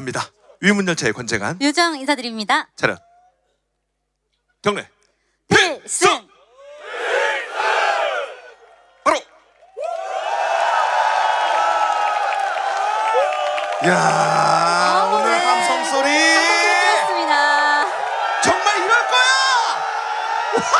환영합니다. 위문열차의 권재관 유정 인사드립니다. 차렷 경례 필승! 바로 야 오늘 네. 함성 소리. 정말 이럴 거야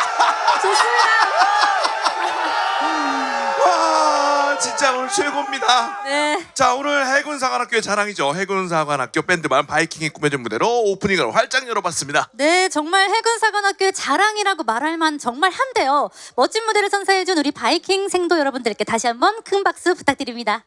진짜 오늘 최고입니다 네. 자 오늘 해군사관학교의 자랑이죠 해군사관학교 밴드만 바이킹이 꾸며진 무대로 오프닝을 활짝 열어봤습니다 네, 정말 해군사관학교의 자랑이라고 말할 만 정말 한데요. 멋진 무대를 선사해준 우리 바이킹 생도 여러분들께 다시 한번 큰 박수 부탁드립니다.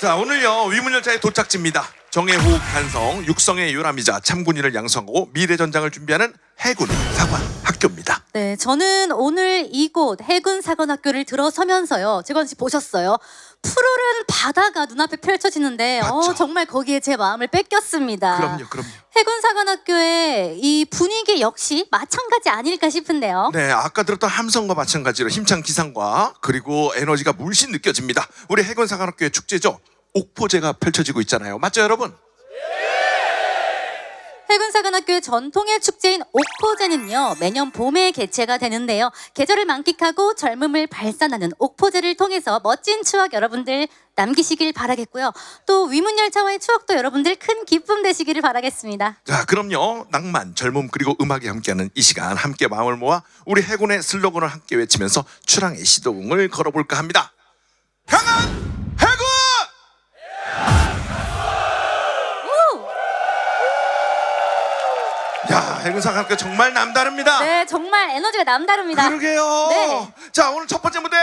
자 오늘요 위문열차의 도착지입니다 정예호흡 간성 육성의 요람이자 참군인을 양성하고 미래 전장을 준비하는 해군 사관 학교입니다 네, 저는 오늘 이곳 해군 사관학교를 들어서면서요. 재관 씨 보셨어요? 푸르른 바다가 눈앞에 펼쳐지는데 어, 맞죠. 정말 거기에 제 마음을 뺏겼습니다. 그럼요 그럼요 해군사관학교의 이 분위기 역시 마찬가지 아닐까 싶은데요. 네, 아까 들었던 함성과 마찬가지로 힘찬 기상과 그리고 에너지가 물씬 느껴집니다. 우리 해군 사관학교의 축제죠. 옥포제가 펼쳐지고 있잖아요. 맞죠, 여러분? 해군사관학교의 전통의 축제인 옥포제는요 매년 봄에 개최가 되는데요 계절을 만끽하고 젊음을 발산하는 옥포제를 통해서 멋진 추억 여러분들 남기시길 바라겠고요 또 위문열차와의 추억도 여러분들 큰 기쁨 되시기를 바라겠습니다 자, 그럼요. 낭만, 젊음 그리고 음악이 함께하는 이 시간 함께 마음을 모아 우리 해군의 슬로건을 함께 외치면서 출항의 시동을 걸어볼까 합니다. 강한 야, 해군사관학교 정말 남다릅니다. 네 정말 에너지가 남다릅니다 그러게요. 네. 자, 오늘 첫 번째 무대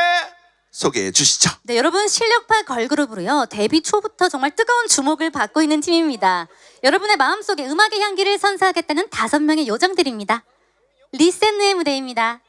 소개해 주시죠. 네, 여러분 실력파 걸그룹으로요 데뷔 초부터 정말 뜨거운 주목을 받고 있는 팀입니다. 여러분의 마음속에 음악의 향기를 선사하겠다는 다섯 명의 요정들입니다. 리센느의 무대입니다.